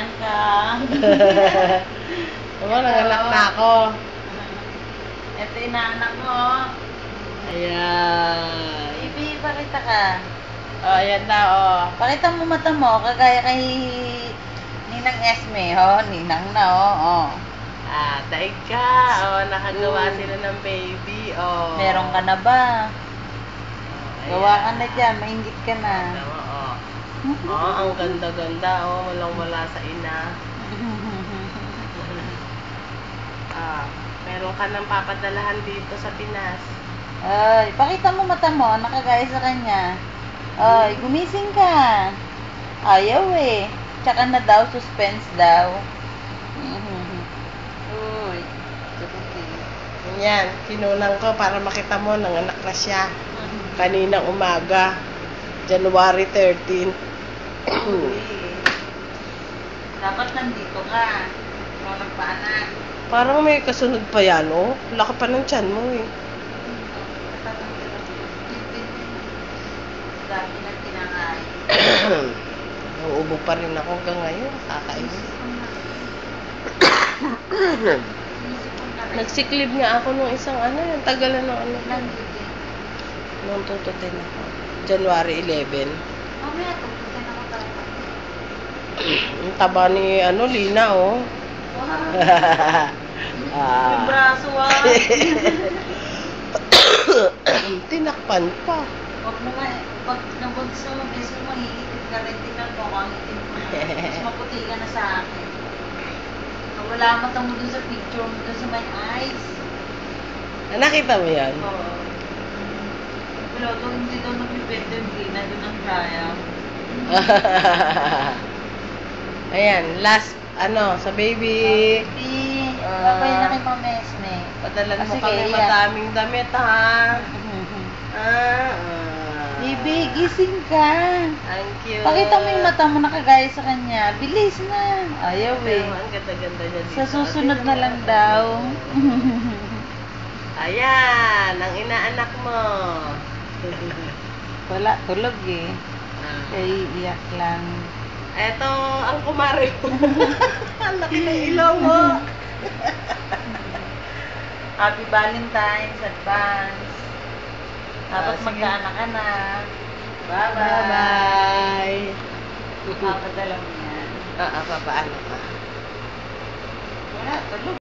Inan ka. Diba, nanganak na ako. Ito inaanak mo. Ayan. Baby, pakita ka. Oh, ayan na, oh. Pakita mo mata mo, kagaya kay Ninang Esme, ho? Ninang na, oh. oh. Ah, daig ka. Oh, nakagawa Mm. sila ng baby. Oh. Meron ka na ba? Oh, Gawa ka ayan. na dyan, maingit ka na. Tama, oh. Oh, ang ganda-ganda, oh. Walang wala sa ina. Ah, meron ka ng papadalahan dito sa Pinas. Ay, pakita mo mata mo, nakagaya sa kanya. Ay, gumising ka. Ayaw eh. Tsaka na daw, suspense daw. Uy. Yan, kinulang ko para makita mo, nanganak na siya. Kaninang umaga, January 13. Uy. Dapat nandito ka. Ikaw nagpaanak. Parang may kasunod pa yan, oh. Laki pa ng tiyan mo, eh. Dami na kinakain. Nauubo pa rin ako hanggang ngayon. Kakainin. Nagsiklib nga ako nung isang ano, yung tagalan ng ano. Nung tututin ako. January 11. Mamaya, tututin ako talaga. Ang taba ni ano, Lina, oh. Yung ah. braso ah. Tinakpan pa. Huwag mo nga, pag nabunso mo, beses mo, hihitit ka rin, tingnan mo kung ang itim mo. Mas maputi ka na sa akin. Wala mata mo dun sa picture mo dun sa my eyes. Ah, Nakita mo yan? Oo. Kung hindi daw nagbibenta yung gina dun ang kaya. Ayan, last, ano, sa baby. Hindi. Ah. Kapay na kay Mamesme. Padalan mo Kasi kami kaya- madaming damit, ha? Ah, ah. Bibi, gising ka. Thank you. Pakita mo yung mata mo nakagaya sa kanya. Bilis na. Ayaw eh. Ang ganda-ganda niya dito. Sa susunod na lang daw. Ayan, ang inaanak mo. Wala, tulog eh. Ah. Kaya iyak lang. Eto, ang kumari mo. ang laki ng ilaw mo. Happy Valentine's advance. Tapos Ah, sige. magkaanak ka na. Bye-bye. Bye-bye. Papadala mo yan. Ah, ah, papaano ka? Wala, tulog